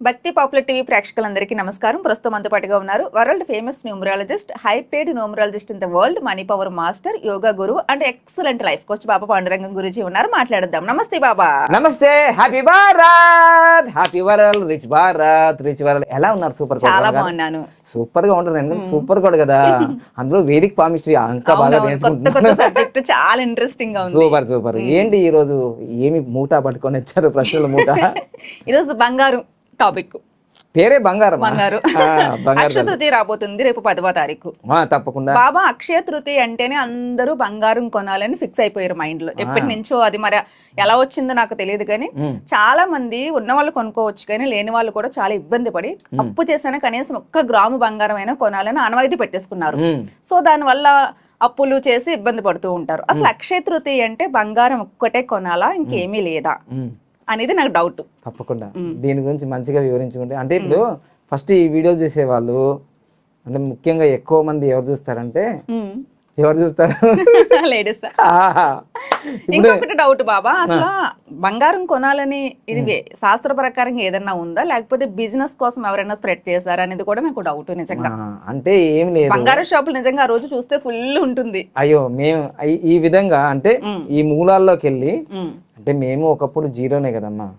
భక్తి popular TV ప్రేక్షకులందరికీ నమస్కారం. ప్రస్తుతం మనతో పాటుగా ఉన్నారు world famous numerologist high paid numerologist in the world money power master yoga guru and excellent life coach Baba Pandurangam గురించి ఉన్నారు. మాట్లాడదాం నమస్తే బాబా. నమస్తే. Happy Bharat happy world rich Bharat rich world ఎలా ఉన్నారు? సూపర్ చాలా బాగున్నాను. సూపర్గా ఉంటుంది. సూపర్ కూడా కదా? అందులో వేదిక్ పామిస్ట్రీ ఇంకా బాగా సబ్జెక్ట్ చాలా ఇంట్రెస్టింగ్గా ఉంది. సూపర్ సూపర్ ఏంటి ఈ రోజు? ఏమి మూట పట్టుకొని వచ్చారు ప్రశ్నల మూట? ఈరోజు బంగారు. టాపిక్. పేరే బంగారం. బంగారు అక్షయ తృతీయ రాబోతుంది రేపు పదవ తారీఖు. తప్పకుండా. బాబా అక్షయ తృతీయ అంటేనే అందరూ బంగారం కొనాలని ఫిక్స్ అయిపోయారు మైండ్లో ఎప్పటి నుంచో అది మరి ఎలా వచ్చిందో నాకు తెలియదు కానీ. చాలా మంది ఉన్న వాళ్ళు కొనుక్కోవచ్చు కానీ లేని వాళ్ళు కూడా చాలా ఇబ్బంది పడి అప్పు చేసినా కనీసం ఒక్క గ్రాము బంగారం అయినా కొనాలని ఆనవాయితీ పెట్టేసుకున్నారు. సో దానివల్ల అప్పులు చేసి ఇబ్బంది పడుతూ ఉంటారు. అసలు అక్షయ తృతీయ అంటే బంగారం ఒక్కటే కొనాలా? ఇంకేమీ లేదా. అనేది నాకు డౌట్ తప్పకుండా. దీని గురించి మంచిగా వివరించుకుంటే అంటే ఇప్పుడు ఫస్ట్ ఈ వీడియో చూసే వాళ్ళు అంటే ముఖ్యంగా ఎక్కువ మంది ఎవరు చూస్తారంటే ఎవరు చూస్తారు? లేడీస్. ఇంకొకటి డౌట్ బాబా అసలు బంగారం కొనాలని ఇది శాస్త్ర ప్రకారం ఏదన్నా ఉందా? లేకపోతే బిజినెస్ కోసం ఎవరైనా స్ప్రెడ్ చేశారా అనేది కూడా నాకు డౌట్ నిజంగా. అంటే ఏం లేదు. బంగారం షాపులు నిజంగా ఆ రోజు చూస్తే ఫుల్ ఉంటుంది. అయ్యో మేము ఈ- విధంగా అంటే. ఈ మూలాల్లోకి వెళ్ళి అంటే మేము ఒకప్పుడు జీరోనే కదమ్మా.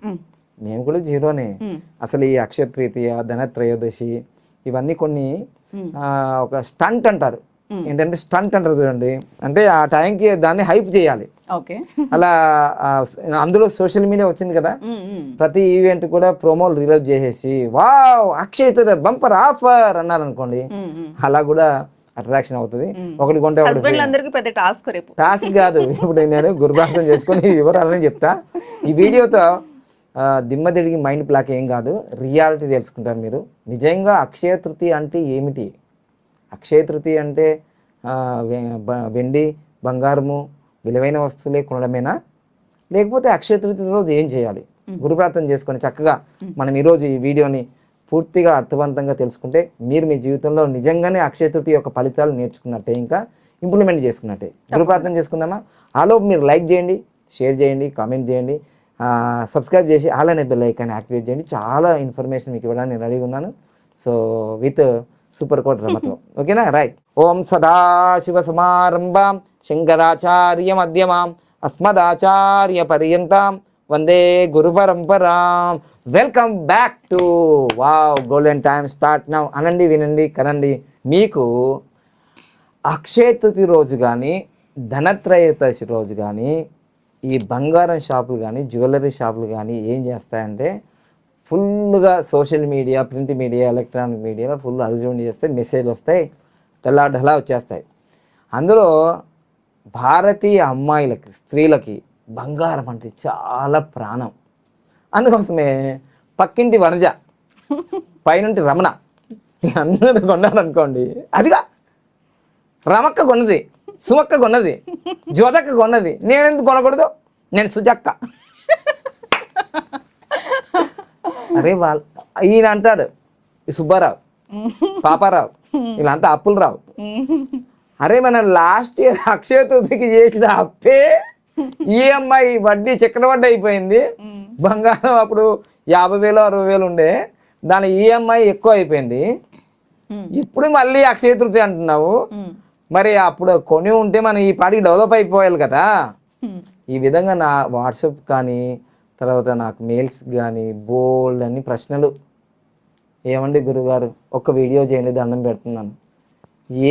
మేము కూడా జీరోనే. అసలు ఈ అక్షయ తృతీయ ధనత్రయోదశి ఇవన్నీ కొన్ని ఒక స్టంట్ అంటారు. ఏంటంటే స్టంట్ అంటారు చూడండి. అంటే ఆ టైంకి దాన్ని హైప్ చేయాలి. ఓకే. అలా అందులో సోషల్ మీడియా వచ్చింది కదా. ఉమ్, ఉమ్, ప్రతి ఈవెంట్ కూడా ప్రోమోలు రిలీజ్ చేసేసి వావ్ అక్షయ్ బంపర్ ఆఫర్ అన్నారు అనుకోండి. అలా కూడా అట్రాక్షన్ అవుతుంది. ఒకటి కొంటే పెద్ద టాస్క్ రేపు. టాస్క్ కాదు. ఇప్పుడు నేను గురుభాషం చేసుకొని వివరాలని చెప్తా. ఈ వీడియోతో ఆ, దిమ్మ తిరిగి మైండ్ బ్లాక్ ఏం కాదు. రియాలిటీ తెలుసుకుంటారు మీరు. నిజంగా అక్షయ తృతీయ అంటే ఏమిటి? అక్షయ తృతీయ అంటే వెండి బంగారము విలువైన వస్తువులే కొనడమేనా? లేకపోతే అక్షయ తృతీయ రోజు ఏం చేయాలి? గురుప్రార్థన చేసుకొని చక్కగా మనం ఈరోజు ఈ వీడియోని పూర్తిగా అర్థవంతంగా తెలుసుకుంటే మీరు మీ జీవితంలో నిజంగానే అక్షయ తృతీయ యొక్క ఫలితాలు నేర్చుకున్నట్టే ఇంకా ఇంప్లిమెంట్ చేసుకున్నట్టే. గురుప్రార్థన చేసుకుందామా? ఆలోపు మీరు లైక్ చేయండి షేర్ చేయండి కామెంట్ చేయండి సబ్స్క్రైబ్ చేసి అలానే బెల్ ఐకాన్ యాక్టివేట్ చేయండి. చాలా ఇన్ఫర్మేషన్ మీకు ఇవ్వడానికి నేను రెడీగా ఉన్నాను. సో విత్ సూపర్ కోట్ రమతో ఓకేనా? రైట్ ఓం సదాశివ సమారంభాం శంకరాచార్య మధ్యమాం అస్మదాచార్య పర్యంతం వందే గురు పరంపరాం. Welcome back to wow golden time start now అనండి వినండి కనండి. మీకు అక్షయ తృతీయ రోజు కానీ ధనత్రయోదశి రోజు కానీ ఈ బంగారం షాపులు కానీ జ్యువెలరీ షాపులు కానీ ఏం చేస్తాయంటే ఫుల్గా social media print media electronic మీడియాలో ఫుల్ అర్జున్ చేస్తే మెసేజ్లు వస్తాయి ఢలా ఢలా వచ్చేస్తాయి. అందులో భారతీయ అమ్మాయిలకి స్త్రీలకి బంగారం అంటే చాలా ప్రాణం. అందుకోసమే పక్కింటి వనజ పైనుంటి రమణ అందరూ కొన్నారనుకోండి అదిగా. రమక్క కొన్నది సుమక్క కొన్నది జ్యోతక్క కొన్నది నేనెందుకు కొనకూడదు? నేను సుజక్క. అరే వాళ్ళ ఈయన అంటాడు ఈ సుబ్బారావు పాపారావు వీళ్ళంతా అప్పులు రావు అరే మన లాస్ట్ ఇయర్ అక్షయ తృతీయకి చేసిన అప్పే ఈఎంఐ వడ్డీ చక్రవడ్డీ అయిపోయింది. బంగారం అప్పుడు యాభై వేలు అరవై వేలు ఉండే. దాని ఈఎంఐ ఎక్కువ అయిపోయింది. ఇప్పుడు మళ్ళీ అక్షయ తృతీయ అంటున్నావు. మరి అప్పుడు కొని ఉంటే మనం ఈ పాటికి డెవలప్ అయిపోవాలి కదా. ఈ విధంగా నా వాట్సాప్ కానీ తర్వాత నాకు మెయిల్స్ కానీ బోల్డ్ అని ప్రశ్నలు. ఏమండి గురుగారు? ఒక్క వీడియో చేయండి దండం పెడుతున్నాను.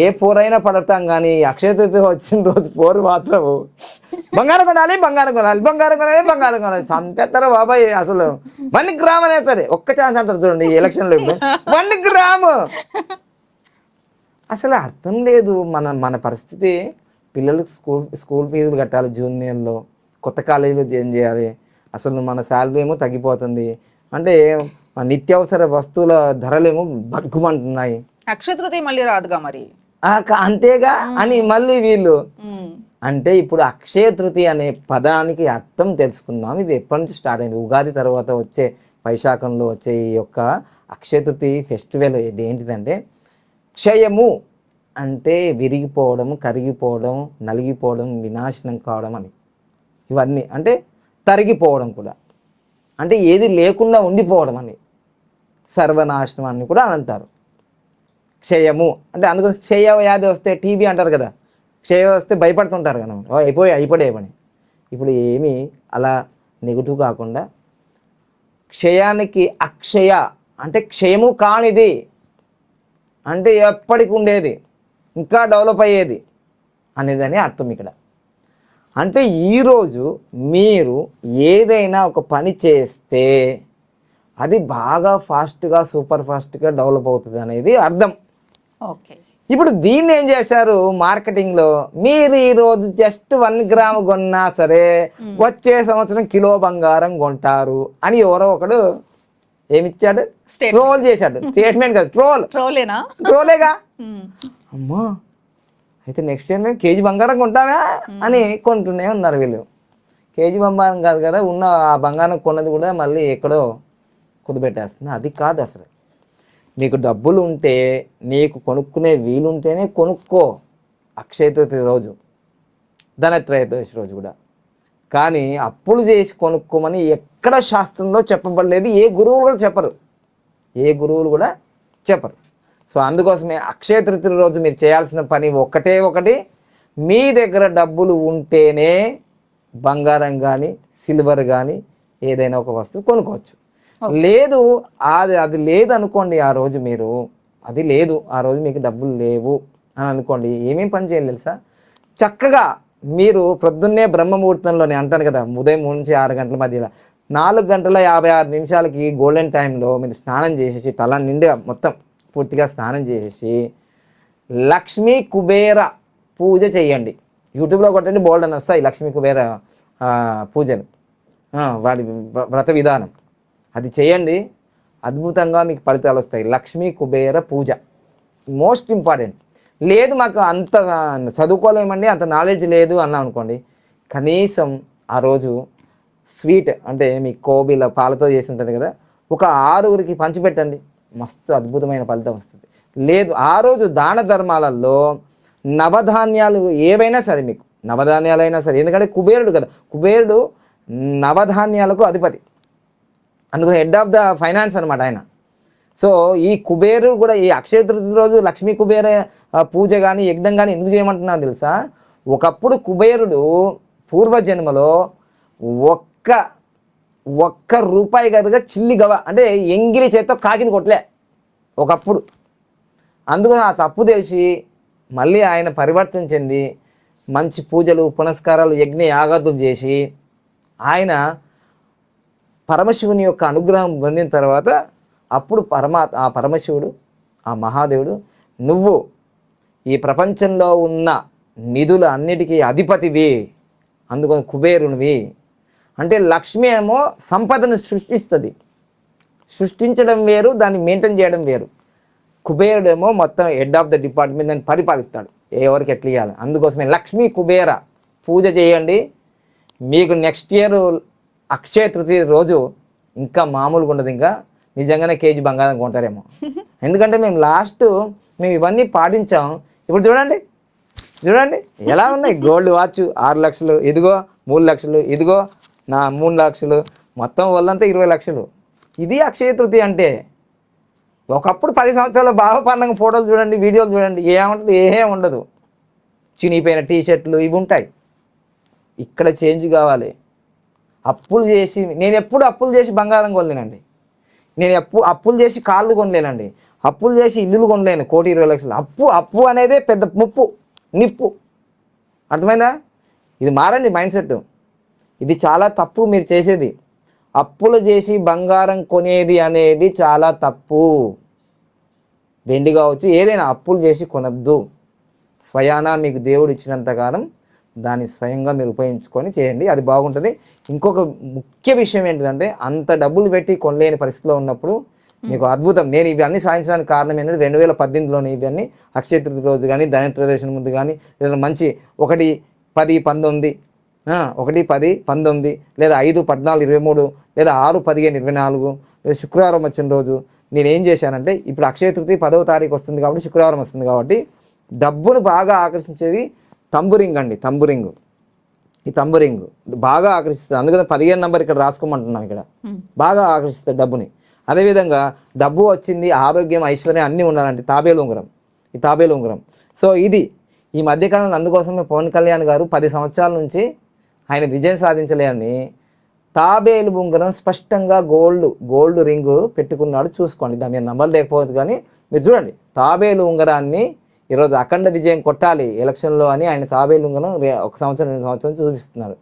ఏ పోరైనా పడతాం కానీ అక్షయ తృతీయ వచ్చిన రోజు పోరు మాత్రం బంగారం కొనాలి బంగారం కొనాలి బంగారం కొనాలి బంగారం కొనాలి. చంపేస్తారు బాబాయ్ అసలు. వన్ గ్రామ్ అనే సరే ఒక్క ఛాన్స్ అంటారు చూడండి ఈ ఎలక్షన్లో ఇప్పుడు. వన్ గ్రామ్ అసలు అర్థం లేదు మన మన పరిస్థితి. పిల్లలకు స్కూల్ స్కూల్ ఫీజులు కట్టాలి జూనియర్లో కొత్త కాలేజీలో జాయిన్ చేయాలి. అసలు మన శాలరీ ఏమో తగ్గిపోతుంది. అంటే నిత్యావసర వస్తువుల ధరలేమో బగ్గుమంటున్నాయి అక్షయ తృతీయ మళ్ళీ రాదుగా మరి? అంతేగా అని మళ్ళీ వీళ్ళు. అంటే ఇప్పుడు అక్షయ తృతీయ అనే పదానికి అర్థం తెలుసుకుందాం. ఇది ఎప్పటి నుంచి స్టార్ట్ అయింది? ఉగాది తర్వాత వచ్చే వైశాఖంలో వచ్చే ఈ యొక్క అక్షయ తృతీయ ఫెస్టివల్ ఇది ఏంటిదంటే క్షయము అంటే విరిగిపోవడం కరిగిపోవడం నలిగిపోవడం వినాశనం కావడం అని. ఇవన్నీ అంటే తరిగిపోవడం కూడా. అంటే ఏది లేకుండా ఉండిపోవడం అని. సర్వనాశనం అని కూడా అంటారు క్షయము. అంటే అందుకు క్షయ వ్యాధి వస్తే టీబీ అంటారు కదా. క్షయ వస్తే భయపడుతుంటారు కదా. అయిపోయి అయిపోయే పని. ఇప్పుడు ఏమీ అలా నెగిటివ్ కాకుండా క్షయానికి అక్షయ అంటే క్షయము కానిది అంటే ఎప్పటికి ఉండేది. ఇంకా డెవలప్ అయ్యేది అనేదని అర్థం ఇక్కడ. అంటే ఈరోజు మీరు ఏదైనా ఒక పని చేస్తే అది బాగా ఫాస్ట్గా సూపర్ ఫాస్ట్గా డెవలప్ అవుతుంది అనేది అర్థం. ఓకే. ఇప్పుడు దీన్ని ఏం చేశారు మార్కెటింగ్లో? మీరు ఈరోజు జస్ట్ వన్ గ్రామ్ కొన్నా సరే వచ్చే సంవత్సరం కిలో బంగారం కొంటారు అని ఎవరో ఒకడు ఏమిచ్చాడు. ట్రోల్ చేశాడు. స్టేట్మెంట్ కాదు ట్రోల్ ట్రోలేనా ట్రోలేగా అమ్మా! అయితే నెక్స్ట్ ఇయర్ మేము కేజీ బంగారం కొంటామా అని కొంటూనే ఉన్నారు వీళ్ళు. కేజీ బంగారం కాదు కదా ఉన్న ఆ బంగారం కొన్నది కూడా మళ్ళీ ఎక్కడో కుదిపెట్టేస్తుంది. అది కాదు అసలు. నీకు డబ్బులు ఉంటే నీకు కొనుక్కునే వీలుంటేనే కొనుక్కో. అక్షయ తృతీయ రోజు. ధనత్రయోదశి రోజు కూడా. కానీ అప్పులు చేసి కొనుక్కోమని ఎక్కడ శాస్త్రంలో చెప్పబడలేదు ఏ గురువులు కూడా చెప్పరు. ఏ గురువులు కూడా చెప్పరు. సో అందుకోసమే అక్షయ తృతీయ రోజు మీరు చేయాల్సిన పని ఒక్కటే ఒకటి మీ దగ్గర డబ్బులు ఉంటేనే బంగారం కానీ సిల్వర్ కానీ ఏదైనా ఒక వస్తువు కొనుక్కోవచ్చు. లేదు అది అది లేదు అనుకోండి ఆ రోజు మీరు అది లేదు ఆ రోజు మీకు డబ్బులు లేవు అని అనుకోండి ఏమేం పని చేయాలి తెలుసా? చక్కగా మీరు ప్రొద్దున్నే బ్రహ్మ ముహూర్తంలోనే అంటాను కదా ఉదయం మూడు నుంచి ఆరు గంటల మధ్యలో నాలుగు గంటల యాభై ఆరు నిమిషాలకి గోల్డెన్ టైంలో మీరు స్నానం చేసేసి తల నిండుగా మొత్తం పూర్తిగా స్నానం చేసేసి లక్ష్మీ కుబేర పూజ చేయండి. యూట్యూబ్లో కొట్టండి బోల్డ్ అని వస్తాయి లక్ష్మీ కుబేర పూజలు. వాడి వ్రత విధానం. అది చేయండి అద్భుతంగా మీకు ఫలితాలు వస్తాయి. లక్ష్మీ కుబేర పూజ. మోస్ట్ ఇంపార్టెంట్ లేదు మాకు అంత చదువుకోలేమండి అంత నాలెడ్జ్ లేదు అన్నాం అనుకోండి కనీసం ఆ రోజు స్వీట్ అంటే మీ కోబీల పాలతో చేసి ఉంటుంది కదా ఒక ఆరుగురికి పంచిపెట్టండి మస్తు అద్భుతమైన ఫలితం వస్తుంది. లేదు ఆ రోజు దాన ధర్మాలలో నవధాన్యాలు ఏవైనా సరే మీకు నవధాన్యాలైనా సరే ఎందుకంటే కుబేరుడు కదా కుబేరుడు నవధాన్యాలకు అధిపతి. అందుకు హెడ్ ఆఫ్ ద ఫైనాన్స్ అనమాట ఆయన. సో ఈ కుబేరుడు కూడా ఈ అక్షయ తృతీయ రోజు లక్ష్మీ కుబేర పూజ కానీ యజ్ఞం కానీ ఎందుకు చేయమంటున్నాను తెలుసా? ఒకప్పుడు కుబేరుడు పూర్వజన్మలో ఒక్క ఒక్క రూపాయి కనుక చిల్లి గవ అంటే ఎంగిలి చేత్తో కాకిని కొట్టలే. ఒకప్పుడు. అందుకని ఆ తప్పు తెలిసి మళ్ళీ ఆయన పరివర్తన చెంది మంచి పూజలు పునస్కారాలు యజ్ఞ యాగాదులు చేసి ఆయన పరమశివుని యొక్క అనుగ్రహం పొందిన తర్వాత అప్పుడు పరమా ఆ పరమశివుడు ఆ మహాదేవుడు నువ్వు ఈ ప్రపంచంలో ఉన్న నిధుల అన్నిటికీ అధిపతివి. అందుకని కుబేరునివి. అంటే లక్ష్మి ఏమో సంపదను సృష్టిస్తుంది. సృష్టించడం వేరు దాన్ని మెయింటైన్ చేయడం వేరు. కుబేరుడేమో మొత్తం హెడ్ ఆఫ్ ద డిపార్ట్మెంట్ దాన్ని పరిపాలిస్తాడు. ఎవరికి ఎట్లా ఇవ్వాలి అందుకోసమే లక్ష్మీ కుబేర పూజ చేయండి. మీకు నెక్స్ట్ ఇయర్ అక్షయ తృతీయ రోజు ఇంకా మామూలుగా ఉండదు ఇంకా. నిజంగానే కేజీ బంగారం కొంటారేమో. ఎందుకంటే మేము లాస్ట్ మేము ఇవన్నీ పాటించాం. ఇప్పుడు చూడండి. చూడండి. ఎలా ఉన్నాయి? గోల్డ్ వాచ్ ఆరు లక్షలు ఇదిగో మూడు లక్షలు ఇదిగో నా మూడు లక్షలు మొత్తం వాళ్ళంతా ఇరవై లక్షలు. ఇది అక్షయ తృతీయ అంటే ఒకప్పుడు పది సంవత్సరాలు బాగా పండగ ఫోటోలు చూడండి వీడియోలు చూడండి ఏముంటుంది ఏం ఉండదు. చినిగిపోయిన టీ షర్ట్లు ఇవి ఉంటాయి. ఇక్కడ చేంజ్ కావాలి. అప్పులు చేసి నేను ఎప్పుడు అప్పులు చేసి బంగారం కొనలేనండి. నేను ఎప్పుడు అప్పులు చేసి కాళ్ళు కొనలేనండి. అప్పులు చేసి ఇల్లులు కొనలేను కోటి ఇరవై లక్షలు. అప్పు అప్పు అనేదే పెద్ద ముప్పు నిప్పు. అర్థమైందా? ఇది మారండి మైండ్ సెట్ ఇది చాలా తప్పు మీరు చేసేది. అప్పులు చేసి బంగారం కొనేది అనేది చాలా తప్పు. వెండి కావచ్చు ఏదైనా అప్పులు చేసి కొనద్దు. స్వయానా మీకు దేవుడు ఇచ్చినంత కాలం దాన్ని స్వయంగా మీరు ఉపయోగించుకొని చేయండి అది బాగుంటుంది. ఇంకొక ముఖ్య విషయం ఏంటంటే అంత డబ్బులు పెట్టి కొనలేని పరిస్థితిలో ఉన్నప్పుడు మీకు అద్భుతం. నేను ఇవన్నీ సాధించడానికి కారణం ఏంటంటే రెండు వేల పద్దెనిమిదిలోనే ఇవన్నీ అక్షయ తృతీయ రోజు కానీ ధనత్రయోదశి ముందు కానీ లేదా మంచి ఒకటి పది పంతొమ్మిది ఒకటి పది పంతొమ్మిది లేదా ఐదు పద్నాలుగు ఇరవై మూడు లేదా ఆరు పదిహేను ఇరవై నాలుగు లేదా శుక్రవారం వచ్చిన రోజు నేను ఏం చేశానంటే ఇప్పుడు అక్షయ తృతీయ పదవ తారీఖు వస్తుంది కాబట్టి శుక్రవారం వస్తుంది కాబట్టి డబ్బును బాగా ఆకర్షించేది తంబురింగ్ అండి తంబురింగ్. ఈ తంబురింగ్ బాగా ఆకర్షిస్తుంది. అందుకని పదిహేను నెంబర్ ఇక్కడ రాసుకోమంటున్నాం ఇక్కడ. బాగా ఆకర్షిస్తుంది డబ్బుని. అదేవిధంగా డబ్బు వచ్చింది ఆరోగ్యం ఐశ్వర్యం అన్నీ ఉండాలంటే తాబేలు ఉంగరం. ఈ తాబేలు ఉంగరం. సో ఇది ఈ మధ్యకాలంలో అందుకోసమే పవన్ కళ్యాణ్ గారు పది సంవత్సరాల నుంచి ఆయన విజయం సాధించలేని తాబేలు ఉంగరం స్పష్టంగా గోల్డ్ గోల్డ్ రింగ్ పెట్టుకున్నాడు. చూసుకోండి దాని మీద నంబర్ లేకపోవద్దు కానీ మీరు చూడండి. తాబేలు ఉంగరాన్ని ఈరోజు అఖండ విజయం కొట్టాలి ఎలక్షన్లో అని ఆయన తాబేలు ఉంగరం ఒక సంవత్సరం రెండు సంవత్సరం చూపిస్తున్నారు.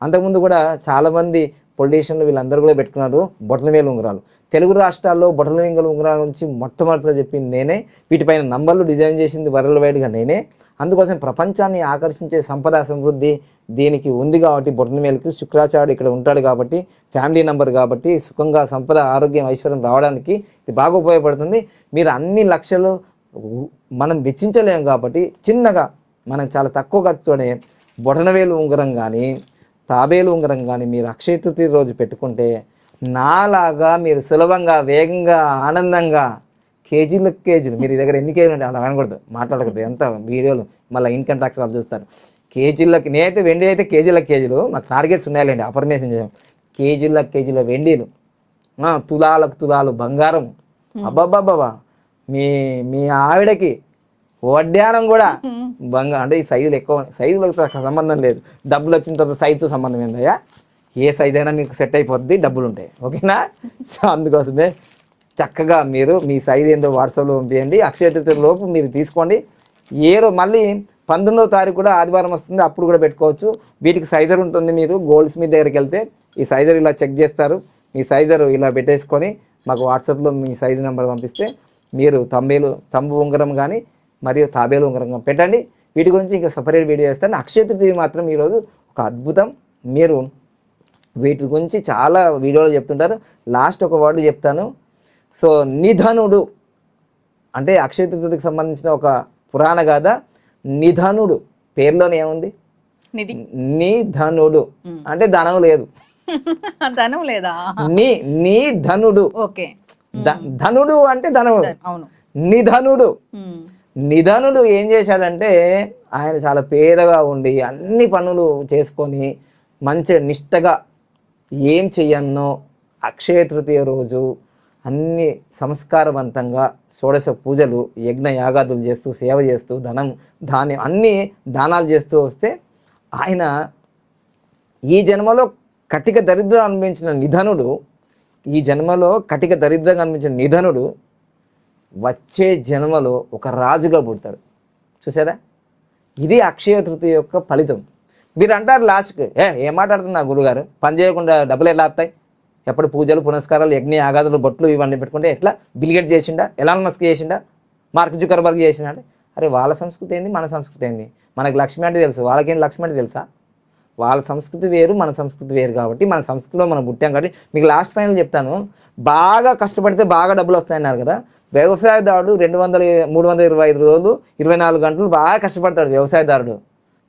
అంతకుముందు కూడా చాలామంది పొలిటీషియన్లు వీళ్ళందరూ కూడా పెట్టుకున్నారు బొటనవేలు ఉంగరాలు. తెలుగు రాష్ట్రాల్లో బొటనవేంగల ఉంగరాల నుంచి మొట్టమొదటిగా చెప్పింది నేనే వీటిపైన నంబర్లు డిజైన్ చేసింది వరల్డ్ వైడ్గా నేనే. అందుకోసం ప్రపంచాన్ని ఆకర్షించే సంపద సమృద్ధి దీనికి ఉంది కాబట్టి బొటనవేలుకి. శుక్రాచార్యుడు ఇక్కడ ఉంటాడు కాబట్టి ఫ్యామిలీ నంబర్ కాబట్టి సుఖంగా సంపద ఆరోగ్యం ఐశ్వర్యం రావడానికి ఇది బాగా ఉపయోగపడుతుంది. మీరు అన్ని లక్షలు మనం వెచ్చించలేము కాబట్టి చిన్నగా మనం చాలా తక్కువ ఖర్చుతోనే బొటనవేలు ఉంగరం కానీ తాబేలు ఉంగరం కానీ మీరు అక్షయ తృతీయ రోజు పెట్టుకుంటే నాలాగా మీరు సులభంగా వేగంగా ఆనందంగా కేజీలు కేజీలు మీరు దగ్గర ఎన్ని కేజీలు అంటే అలా అనకూడదు మాట్లాడకూడదు. ఎంత వీడియోలు మళ్ళీ ఇన్కమ్ ట్యాక్స్ వాళ్ళు చూస్తారు. కేజీలకి నేనైతే వెండి అయితే కేజీలకు కేజీలు మాకు టార్గెట్స్ ఉన్నాయండి అఫర్మేషన్ చేయం కేజీల కేజీల వెండిలు తులాలకు తులాలు బంగారం. అబ్బాబ్బాబ్బా మీ మీ ఆవిడకి వడ్డానం కూడా బంగా అంటే ఈ సైజులు ఎక్కువ సైజులకు సంబంధం లేదు. డబ్బులు వచ్చిన తర్వాత సైజుతో సంబంధం ఏందయ్యా ఏ సైజ్ అయినా మీకు సెట్ అయిపోద్ది డబ్బులు ఉంటాయి. ఓకేనా? సో అందుకోసమే చక్కగా మీరు మీ సైజ్ ఏందో వాట్సాప్లో పంపించండి అక్షయ తృతీయ లోపు మీరు తీసుకోండి. ఏ రో మళ్ళీ పంతొమ్మిదవ తారీఖు కూడా ఆదివారం వస్తుంది. అప్పుడు కూడా పెట్టుకోవచ్చు. వీటికి సైజర్ ఉంటుంది మీరు. గోల్డ్ స్మిత్ దగ్గరికి వెళ్తే ఈ సైజర్ ఇలా చెక్ చేస్తారు. మీ సైజర్ ఇలా పెట్టేసుకొని మాకు వాట్సాప్లో మీ సైజ్ నెంబర్ పంపిస్తే మీరు తంబేలు తంబు ఉంగరం కానీ మరియు తాబేలు ఉంగరం కానీ పెట్టండి. వీటి గురించి ఇంకా సపరేట్ వీడియో చేస్తాను. అక్షయ తృతీయ మాత్రం ఈరోజు ఒక అద్భుతం. మీరు వీటి గురించి చాలా వీడియోలు చెప్తుంటారు. లాస్ట్ ఒక వర్డ్ చెప్తాను. సో నిధనుడు అంటే అక్షయ తృతీయకు సంబంధించిన ఒక పురాణ గాథ. నిధనుడు పేరులోనే ఏముంది? నిధి. నిధనుడు. అంటే ధనం లేదు. ధనం లేదా? నీ నీ ధనుడు. ఓకే. ధనుడు అంటే ధనముడు. అవును. నిధనుడు. నిధనుడు ఏం చేశాడంటే ఆయన చాలా పేదగా ఉండి అన్ని పనులు చేసుకొని మంచి నిష్టగా ఏం చెయ్యన్నో అక్షయ తృతీయ రోజు అన్ని సంస్కారవంతంగా షోడశ పూజలు యజ్ఞ యాగాదులు చేస్తూ సేవ చేస్తూ ధనం ధాన్యం అన్నీ దానాలు చేస్తూ వస్తే ఆయన ఈ జన్మలో కటిక దరిద్రం అనిపించిన నిధనుడు ఈ జన్మలో కటిక దరిద్రంగా అనిపించిన నిధనుడు వచ్చే జన్మలో ఒక రాజుగా పుడతాడు. చూసారా? ఇది అక్షయ తృతీయ యొక్క ఫలితం. మీరు అంటారు లాస్ట్కి ఏ ఏం మాట్లాడుతున్నా గురుగారు? పని చేయకుండా డబ్బులు ఎలా వస్తాయి? ఎప్పుడు పూజలు పునస్కారాలు యజ్ఞ ఆగాదులు బొట్లు ఇవన్నీ పెట్టుకుంటే ఎట్లా? బిల్గెట్ చేసిండా? ఎలా మస్క్ చేసిండా? మార్క్ జుకర్బర్గ్ చేసిండా అరే వాళ్ళ సంస్కృతి ఏంది? మన సంస్కృతి ఏంది? మనకి లక్ష్మి అంటే తెలుసు. వాళ్ళకేం లక్ష్మి అంటే తెలుసా? వాళ్ళ సంస్కృతి వేరు మన సంస్కృతి వేరు కాబట్టి మన సంస్కృతిలో మనం పుట్టాం కాబట్టి మీకు లాస్ట్ ఫైనల్ చెప్తాను. బాగా కష్టపడితే బాగా డబ్బులు వస్తాయన్నారు కదా? వ్యవసాయదారుడు రెండు వందల మూడు వందల ఇరవై ఐదు రోజులు ఇరవై నాలుగు గంటలు బాగా కష్టపడతాడు వ్యవసాయదారుడు.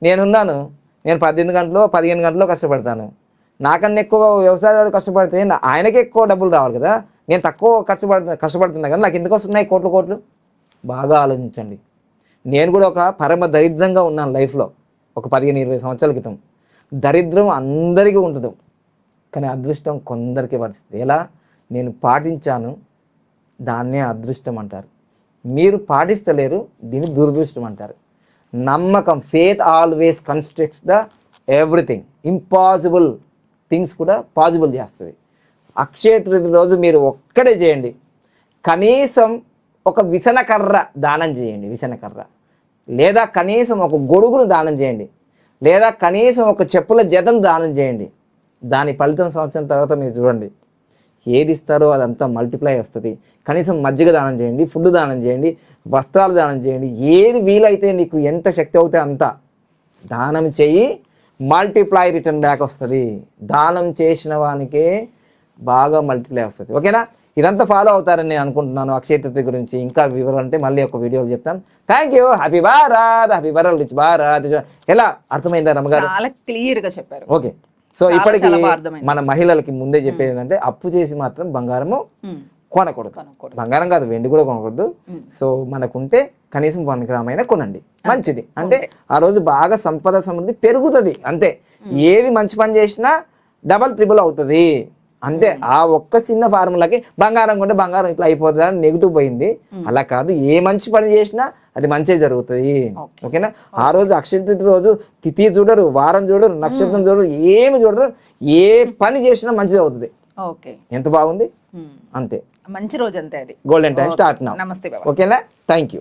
నేనున్నాను నేను పద్దెనిమిది గంటలు పదిహేను గంటలు కష్టపడతాను. నాకన్నా ఎక్కువ వ్యవసాయదారుడు కష్టపడితే ఆయనకి ఎక్కువ డబ్బులు రావాలి కదా? నేను తక్కువ కష్టపడుతున్నా కష్టపడుతున్నా కదా? నాకు ఎందుకు వస్తున్నాయి కోట్లు కోట్లు? బాగా ఆలోచించండి. నేను కూడా ఒక పరమ దరిద్రంగా ఉన్నాను లైఫ్లో ఒక పదిహేను ఇరవై సంవత్సరాల క్రితం. దరిద్రం అందరికీ ఉంటుంది. కానీ అదృష్టం కొందరికి పరిస్థితి ఎలా? నేను పాటించాను. దాన్నే అదృష్టం అంటారు. మీరు పాటిస్తలేరు దీన్ని దురదృష్టం అంటారు. నమ్మకం faith always constructs the everything impossible things కూడా పాసిబుల్ చేస్తుంది. అక్షయ తృతి రోజు మీరు ఒక్కడే చేయండి. కనీసం ఒక విసనకర్ర దానం చేయండి విసనకర్ర. లేదా కనీసం ఒక గొడుగును దానం చేయండి. లేదా కనీసం ఒక చెప్పుల జతను దానం చేయండి. దాని ఫలితం సంవత్సరం తర్వాత మీరు చూడండి. ఏది ఇస్తారో అదంతా మల్టిప్లై వస్తుంది. కనీసం మజ్జిగ దానం చేయండి ఫుడ్ దానం చేయండి వస్త్రాలు దానం చేయండి ఏది వీలైతే నీకు ఎంత శక్తి అవుతే అంత దానం చెయ్యి మల్టిప్లై రిటర్న్ బ్యాక్ వస్తుంది. దానం చేసిన వానికే బాగా మల్టిప్లై వస్తుంది. ఓకేనా? ఇదంతా ఫాలో అవుతారని నేను అనుకుంటున్నాను అక్షయ తృతీయ గురించి. ఇంకా వివరాలు అంటే మళ్ళీ ఒక వీడియోలో చెప్తాను thank you happy Bharat happy Bharat rich Bharat ఎలా? అర్థమైందా రమ్మగారు? చాలా క్లియర్గా చెప్పారు. ఓకే సో ఇప్పటికి. మన మహిళలకి ముందే చెప్పేది ఏంటంటే అప్పు చేసి మాత్రం బంగారము కొనకూడదు. బంగారం కాదు వెండి కూడా కొనకూడదు. సో మనకుంటే కనీసం వన్ గ్రామ్ అయినా కొనండి. మంచిది. అంటే ఆ రోజు బాగా సంపద సమృద్ధి పెరుగుతుంది. అంతే. ఏది మంచి పని చేసినా డబల్ త్రిబుల్ అవుతుంది. అంతే. ఆ ఒక్క చిన్న ఫార్ములాకి బంగారం కొంటే బంగారం ఇట్లా అయిపోతుంది అని నెగిటివ్ పోయింది. అలా కాదు. ఏ మంచి పని చేసినా అది మంచి జరుగుతుంది. ఓకేనా? ఆ రోజు అక్షయ రోజు తిథి చూడరు వారం చూడరు నక్షత్రం చూడరు ఏమి చూడరు ఏ పని చేసినా మంచిది అవుతుంది. ఓకే. ఎంత బాగుంది. అంతే. మంచి రోజు అంతే అది గోల్డెన్ టైం స్టార్ట్ నా నమస్తే ఓకేనా? Thank you